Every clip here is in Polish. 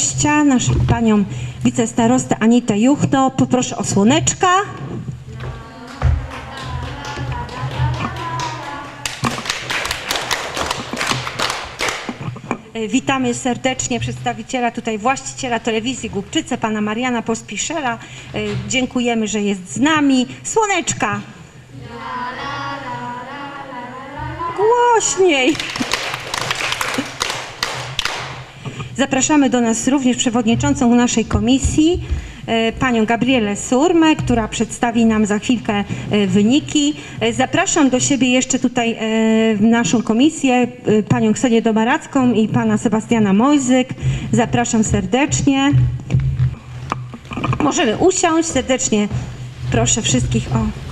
gościa, naszą panią wicestarostę Anitę Juchno. Poproszę o słoneczka. E, Witamy serdecznie przedstawiciela tutaj właściciela telewizji Głubczyce, pana Mariana Pospiszela. E, Dziękujemy, że jest z nami. Słoneczka! Głośniej! Zapraszamy do nas również przewodniczącą naszej komisji, e, panią Gabrielę Surmę, która przedstawi nam za chwilkę e, wyniki. E, Zapraszam do siebie jeszcze tutaj w naszą komisję panią Ksenię Domaracką i pana Sebastiana Mojzyk. Zapraszam serdecznie. Możemy usiąść. Serdecznie proszę wszystkich o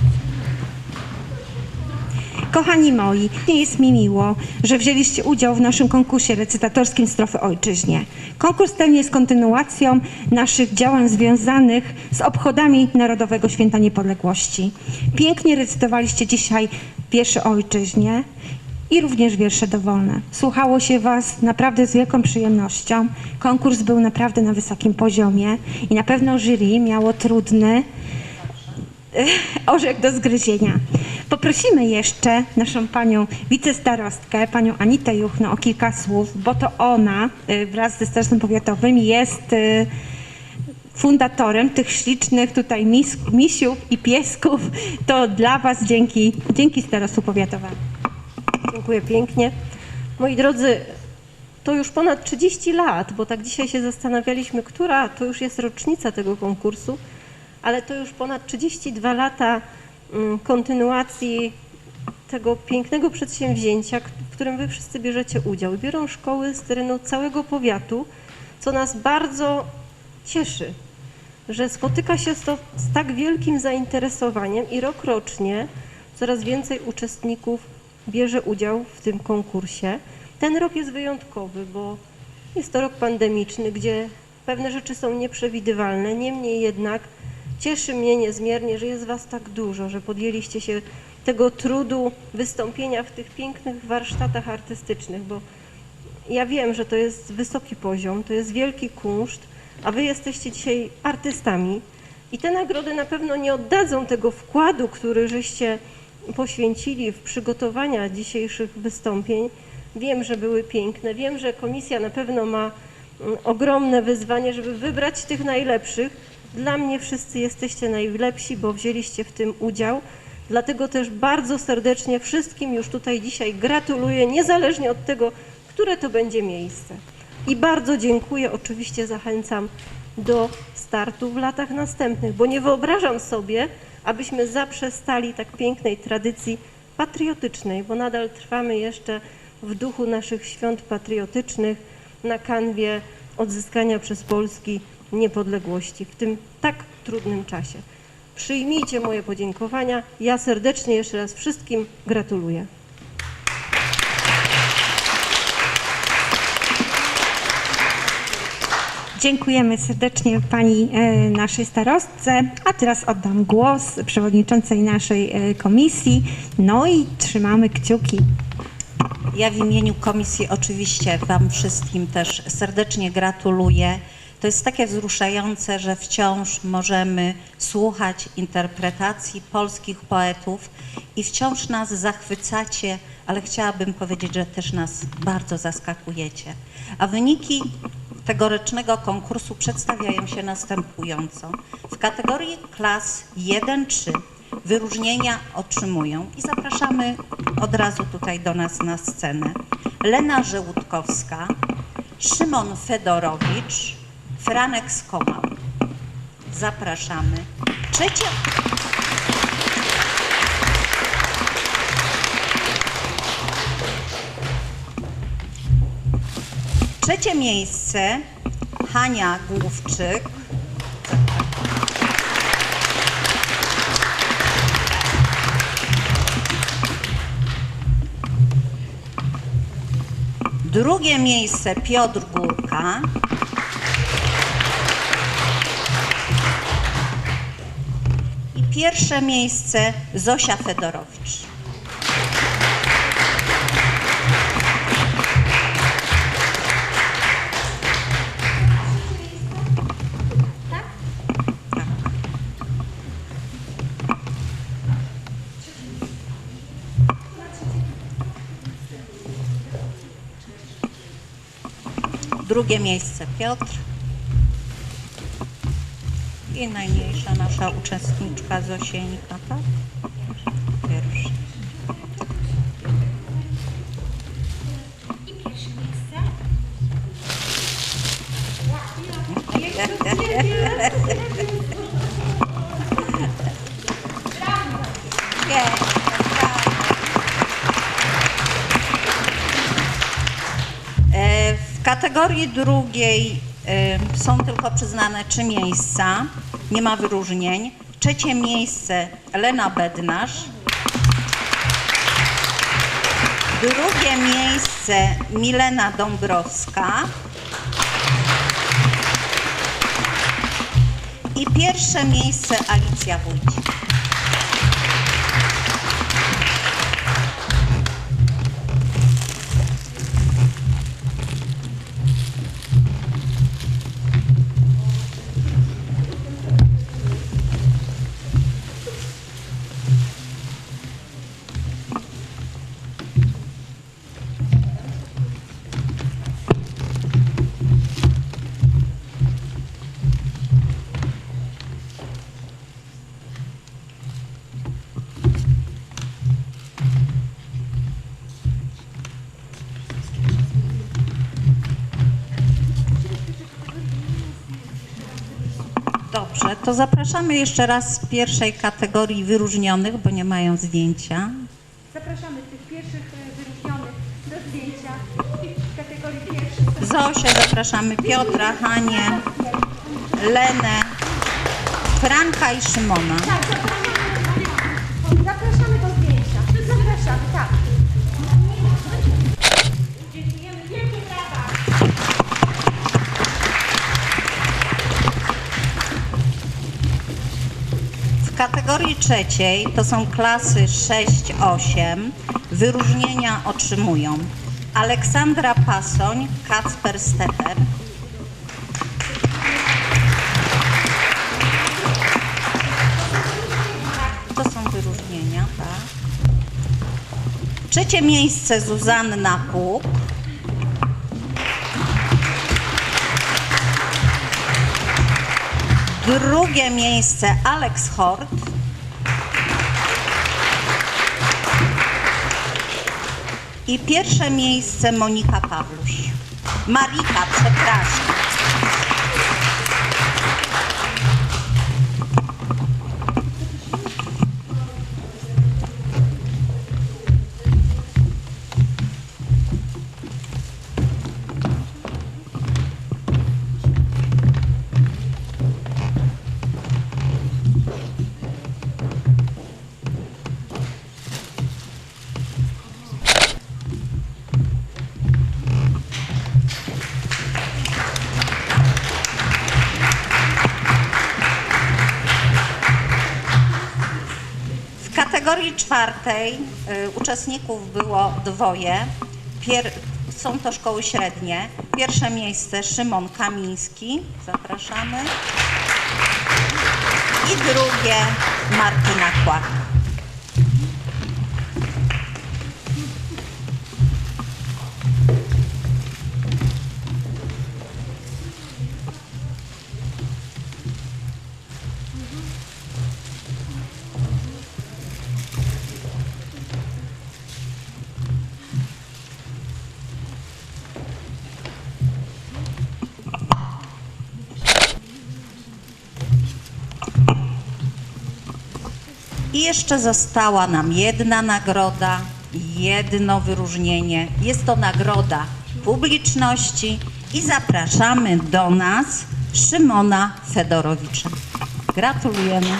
Kochani moi, jest mi miło, że wzięliście udział w naszym konkursie recytatorskim Strofy Ojczyźnie. Konkurs ten jest kontynuacją naszych działań związanych z obchodami Narodowego Święta Niepodległości. Pięknie recytowaliście dzisiaj wiersze Ojczyźnie i również wiersze dowolne. Słuchało się Was naprawdę z wielką przyjemnością. Konkurs był naprawdę na wysokim poziomie i na pewno jury miało trudny, orzech do zgryzienia. Poprosimy jeszcze naszą panią wicestarostkę, panią Anitę Juchno o kilka słów, bo to ona y, wraz ze Starostem Powiatowym jest y, fundatorem tych ślicznych tutaj mis, misiów i piesków. To dla was dzięki, dzięki Starostu Powiatowemu. Dziękuję pięknie. Moi drodzy, to już ponad 30 lat, bo tak dzisiaj się zastanawialiśmy, która to już jest rocznica tego konkursu, ale to już ponad 32 lata kontynuacji tego pięknego przedsięwzięcia, w którym wy wszyscy bierzecie udział. Biorą szkoły z terenu całego powiatu, co nas bardzo cieszy, że spotyka się to z tak wielkim zainteresowaniem i rokrocznie coraz więcej uczestników bierze udział w tym konkursie. Ten rok jest wyjątkowy, bo jest to rok pandemiczny, gdzie pewne rzeczy są nieprzewidywalne. Niemniej jednak cieszy mnie niezmiernie, że jest Was tak dużo, że podjęliście się tego trudu wystąpienia w tych pięknych warsztatach artystycznych, bo ja wiem, że to jest wysoki poziom, to jest wielki kunszt, a wy jesteście dzisiaj artystami i te nagrody na pewno nie oddadzą tego wkładu, który żeście poświęcili w przygotowania dzisiejszych wystąpień. Wiem, że były piękne, wiem, że komisja na pewno ma mm, ogromne wyzwanie, żeby wybrać tych najlepszych. Dla mnie wszyscy jesteście najlepsi, bo wzięliście w tym udział. Dlatego też bardzo serdecznie wszystkim już tutaj dzisiaj gratuluję, niezależnie od tego, które to będzie miejsce. I bardzo dziękuję, oczywiście zachęcam do startu w latach następnych, bo nie wyobrażam sobie, abyśmy zaprzestali tak pięknej tradycji patriotycznej, bo nadal trwamy jeszcze w duchu naszych świąt patriotycznych na kanwie odzyskania przez Polski niepodległości w tym tak trudnym czasie. Przyjmijcie moje podziękowania. Ja serdecznie jeszcze raz wszystkim gratuluję. Dziękujemy serdecznie pani e, naszej starostce, a teraz oddam głos przewodniczącej naszej e, komisji. No i trzymamy kciuki. Ja w imieniu komisji oczywiście Wam wszystkim też serdecznie gratuluję. To jest takie wzruszające, że wciąż możemy słuchać interpretacji polskich poetów i wciąż nas zachwycacie, ale chciałabym powiedzieć, że też nas bardzo zaskakujecie. A wyniki tegorocznego konkursu przedstawiają się następująco. W kategorii klas 1-3 wyróżnienia otrzymują i zapraszamy od razu tutaj do nas na scenę. Lena Żełudkowska, Szymon Fedorowicz, Franek Skomał. Zapraszamy. Trzecia, Trzecie miejsce Hania Główczyk. Drugie miejsce Piotr Górka. Pierwsze miejsce Zosia Fedorowicz. Tak. Drugie miejsce Piotr. Najmniejsza nasza uczestniczka Zosieńka, tak? Pierwsza. E, W kategorii drugiej są tylko przyznane trzy miejsca, nie ma wyróżnień. Trzecie miejsce Lena Bednarz. Drugie miejsce Milena Dąbrowska. I pierwsze miejsce Alicja Wójcik. To zapraszamy jeszcze raz z pierwszej kategorii wyróżnionych, bo nie mają zdjęcia. Zapraszamy tych pierwszych e, wyróżnionych do zdjęcia w kategorii pierwszej. Zosię zapraszamy, Piotra, Hanię, Lenę, Franka i Szymona. Kategorii trzeciej to są klasy 6-8. Wyróżnienia otrzymują Aleksandra Pasoń, Kacper Steper. To są wyróżnienia, tak. Trzecie miejsce Zuzanna Puk. Drugie miejsce Alex Hort. I pierwsze miejsce Monika Pawlusz. Marika, przepraszam. Kategorii czwartej y, uczestników było dwoje. Pier- są to szkoły średnie. Pierwsze miejsce Szymon Kamiński, zapraszamy. I drugie Martyna Kłak. Jeszcze została nam jedna nagroda, jedno wyróżnienie. Jest to nagroda publiczności i zapraszamy do nas Szymona Fedorowicza. Gratulujemy.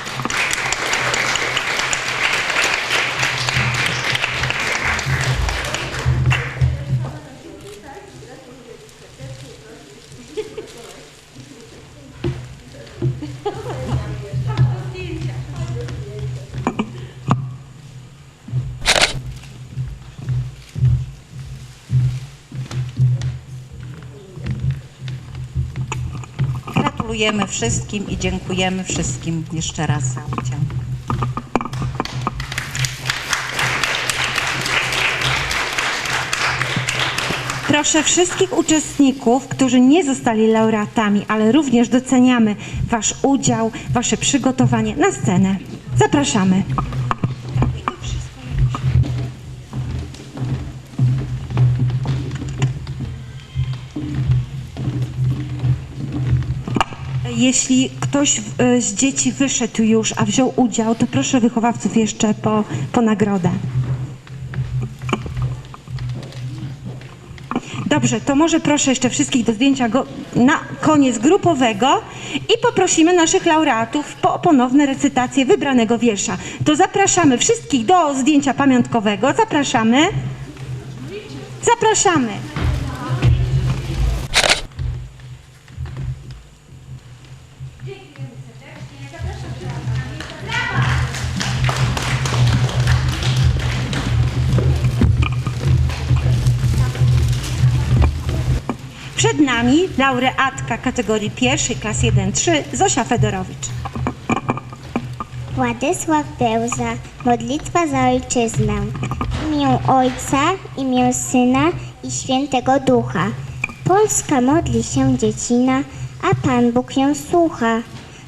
Gratulujemy wszystkim i dziękujemy wszystkim jeszcze raz. Proszę wszystkich uczestników, którzy nie zostali laureatami, ale również doceniamy Wasz udział, Wasze przygotowanie na scenę. Zapraszamy. Jeśli ktoś e, z dzieci wyszedł już, a wziął udział, to proszę wychowawców jeszcze po, po nagrodę. Dobrze, to może proszę jeszcze wszystkich do zdjęcia go na koniec grupowego i poprosimy naszych laureatów po ponowne recytację wybranego wiersza. To zapraszamy wszystkich do zdjęcia pamiątkowego. Zapraszamy. Zapraszamy. Nami laureatka kategorii pierwszej, klas 1-3, Zosia Fedorowicz. Władysław Bełza, modlitwa za ojczyznę. W imię Ojca, imię Syna i Świętego Ducha. Polska modli się dziecina, a Pan Bóg ją słucha.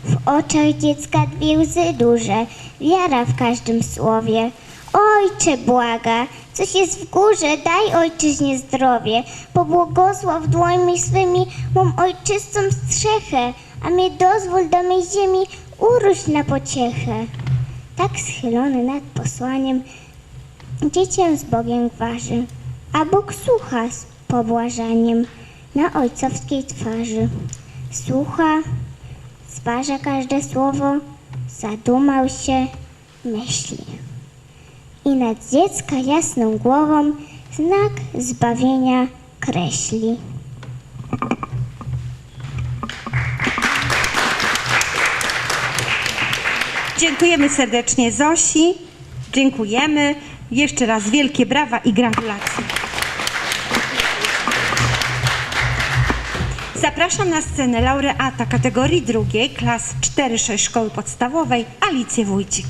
W oczach dziecka dwie łzy duże, wiara w każdym słowie. Ojcze błaga, coś jest w górze, daj ojczyźnie zdrowie. Pobłogosław dłońmi swymi mą ojczystą strzechę, a mnie dozwól do mej ziemi urósł na pociechę. Tak schylony nad posłaniem, dziecię z Bogiem gwarzy, a Bóg słucha z pobłażaniem na ojcowskiej twarzy. Słucha, zważa każde słowo, zadumał się, myśli. I nad dziecka jasną głową znak zbawienia kreśli. Dziękujemy serdecznie Zosi. Dziękujemy. Jeszcze raz wielkie brawa i gratulacje. Zapraszam na scenę laureata kategorii drugiej, klas 4-6 szkoły podstawowej, Alicję Wójcik.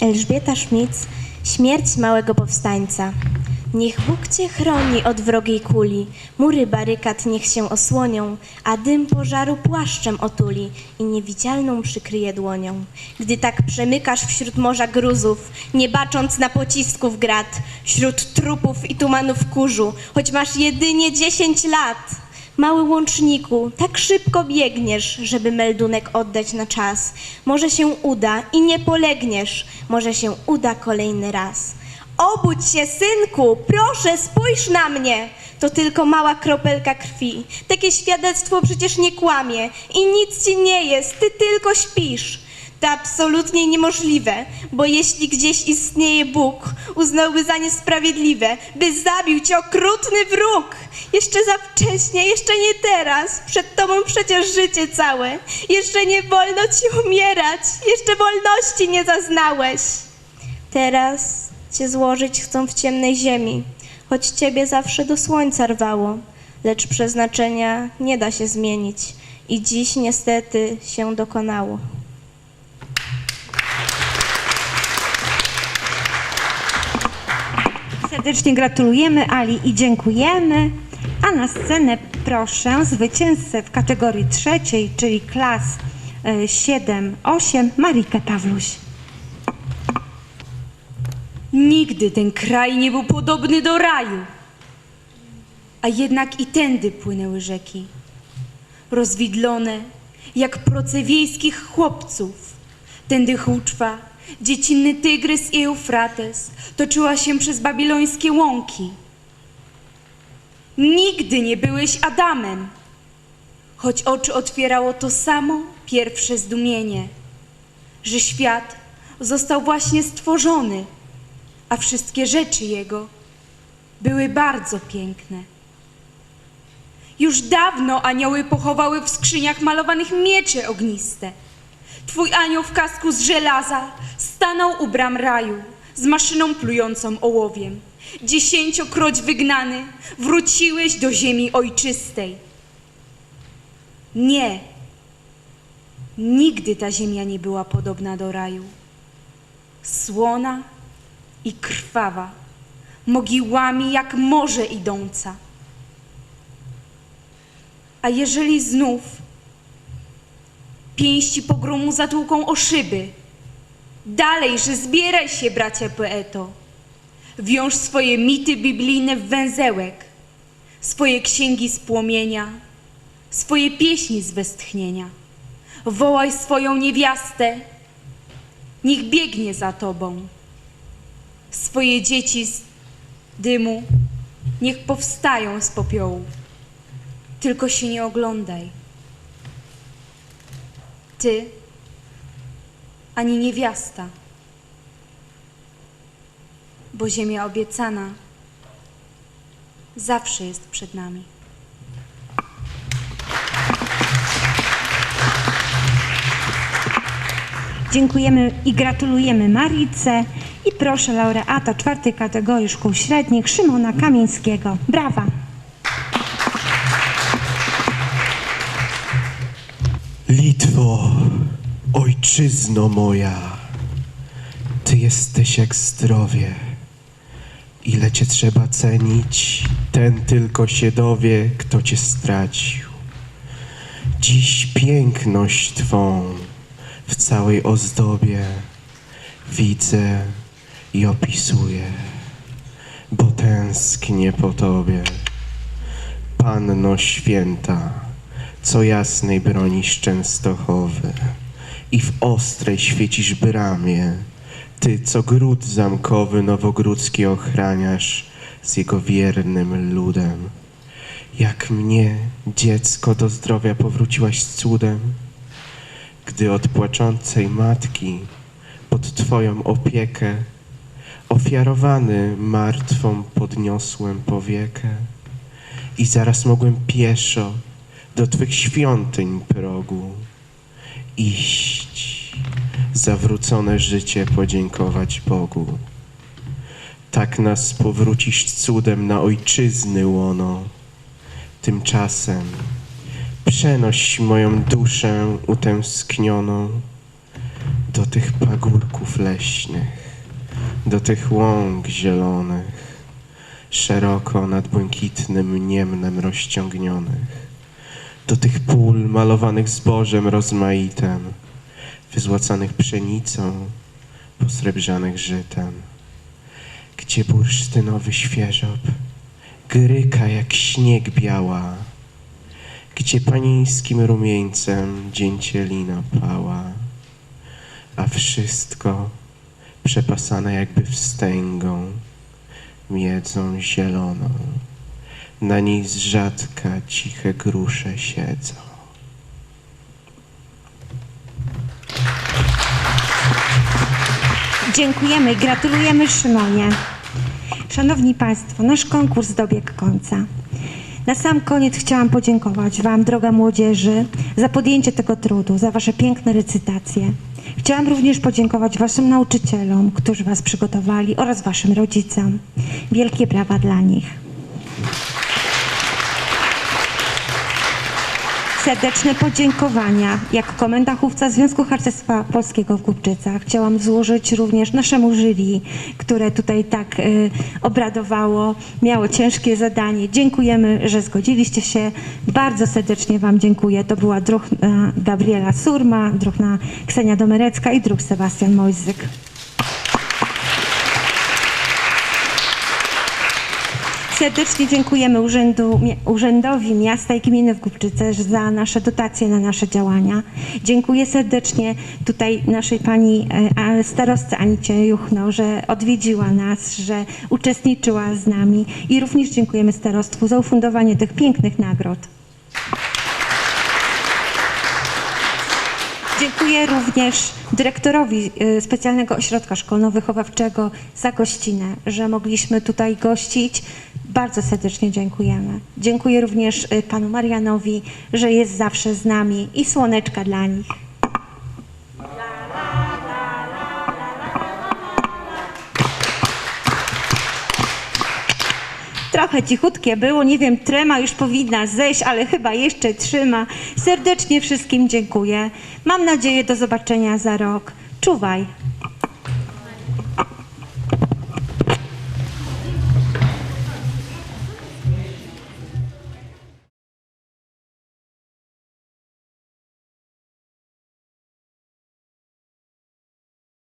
Elżbieta Szmic, śmierć małego powstańca. Niech Bóg cię chroni od wrogiej kuli, mury barykad niech się osłonią, a dym pożaru płaszczem otuli i niewidzialną przykryje dłonią. Gdy tak przemykasz wśród morza gruzów, nie bacząc na pocisków grat, wśród trupów i tumanów kurzu, choć masz jedynie dziesięć lat. Mały łączniku, tak szybko biegniesz, żeby meldunek oddać na czas. Może się uda i nie polegniesz, może się uda kolejny raz. Obudź się, synku, proszę, spójrz na mnie. To tylko mała kropelka krwi. Takie świadectwo przecież nie kłamie i nic ci nie jest, ty tylko śpisz. To absolutnie niemożliwe, bo jeśli gdzieś istnieje Bóg, uznałby za niesprawiedliwe, by zabił cię okrutny wróg. Jeszcze za wcześnie, jeszcze nie teraz. Przed tobą przecież życie całe. Jeszcze nie wolno ci umierać. Jeszcze wolności nie zaznałeś. Teraz cię złożyć chcą w ciemnej ziemi, choć ciebie zawsze do słońca rwało, lecz przeznaczenia nie da się zmienić i dziś niestety się dokonało. Serdecznie gratulujemy Ali i dziękujemy. A na scenę proszę zwycięzcę w kategorii trzeciej, czyli klas e, 7-8, Marikę Pawluś. Nigdy ten kraj nie był podobny do raju. A jednak i tędy płynęły rzeki, rozwidlone jak proce wiejskich chłopców. Tędy Huczwa, dziecinny Tygrys i Eufrates toczyła się przez babilońskie łąki. Nigdy nie byłeś Adamem, choć oczy otwierało to samo pierwsze zdumienie, że świat został właśnie stworzony a wszystkie rzeczy Jego były bardzo piękne. Już dawno anioły pochowały w skrzyniach malowanych miecze ogniste. Twój anioł w kasku z żelaza stanął u bram raju z maszyną plującą ołowiem. Dziesięciokroć wygnany wróciłeś do ziemi ojczystej. Nie, nigdy ta ziemia nie była podobna do raju. słona i krwawa, mogiłami jak morze idąca. A jeżeli znów pięści pogromu zatłuką o szyby, dalej, że zbieraj się, bracia poeto, wiąż swoje mity biblijne w węzełek, swoje księgi z płomienia, swoje pieśni z westchnienia. Wołaj swoją niewiastę, niech biegnie za tobą. Swoje dzieci z dymu, niech powstają z popiołu. Tylko się nie oglądaj. Ty ani niewiasta, bo ziemia obiecana zawsze jest przed nami. Dziękujemy i gratulujemy Marice i proszę laureata czwartej kategorii szkół średnich Szymona Kamińskiego. Brawa! Litwo, ojczyzno moja, Ty jesteś jak zdrowie. Ile Cię trzeba cenić, ten tylko się dowie, kto Cię stracił. Dziś piękność Twą w całej ozdobie widzę i opisuję, bo tęsknię po Tobie. Panno święta, co jasnej bronisz Częstochowy i w ostrej świecisz bramie, ty, co gród zamkowy nowogródzki ochraniasz z jego wiernym ludem. Jak mnie, dziecko, do zdrowia powróciłaś z cudem, gdy od płaczącej matki pod Twoją opiekę ofiarowany martwą podniosłem powiekę i zaraz mogłem pieszo do Twych świątyń progu iść, zawrócone życie podziękować Bogu. Tak nas powrócisz cudem na ojczyzny łono. Tymczasem przenoś moją duszę utęsknioną do tych pagórków leśnych, do tych łąk zielonych, szeroko nad błękitnym niemnem rozciągnionych do tych pól malowanych zbożem rozmaitem, wyzłacanych pszenicą, posrebrzanych żytem, gdzie bursztynowy świeżop gryka jak śnieg biała, gdzie panieńskim rumieńcem dzięcielina pała, a wszystko przepasane jakby wstęgą, miedzą zieloną. Na niej z rzadka ciche grusze siedzą. Dziękujemy i gratulujemy Szymonie. Szanowni Państwo, nasz konkurs dobiegł końca. Na sam koniec chciałam podziękować Wam, droga młodzieży, za podjęcie tego trudu, za Wasze piękne recytacje. Chciałam również podziękować Waszym nauczycielom, którzy Was przygotowali oraz Waszym rodzicom. Wielkie brawa dla nich. Serdeczne podziękowania jako komenda chówca Związku Harcerstwa Polskiego w Głubczycach chciałam złożyć również naszemu jury, które tutaj tak y, obradowało, miało ciężkie zadanie. Dziękujemy, że zgodziliście się. Bardzo serdecznie Wam dziękuję. To była druhna Gabriela Surma, druhna Ksenia Domerecka i druh Sebastian Mojzyk. Serdecznie dziękujemy Urzędu, Urzędowi Miasta i Gminy w Głubczyce za nasze dotacje na nasze działania. Dziękuję serdecznie tutaj naszej pani e, starostce Anicie Juchno, że odwiedziła nas, że uczestniczyła z nami i również dziękujemy starostwu za ufundowanie tych pięknych nagród. Dziękuję również dyrektorowi y, Specjalnego Ośrodka Szkolno-Wychowawczego za gościnę, że mogliśmy tutaj gościć. Bardzo serdecznie dziękujemy. Dziękuję również y, panu Marianowi, że jest zawsze z nami i słoneczka dla nich. Trochę cichutkie było, nie wiem, trema już powinna zejść, ale chyba jeszcze trzyma. Serdecznie wszystkim dziękuję. Mam nadzieję do zobaczenia za rok. Czuwaj.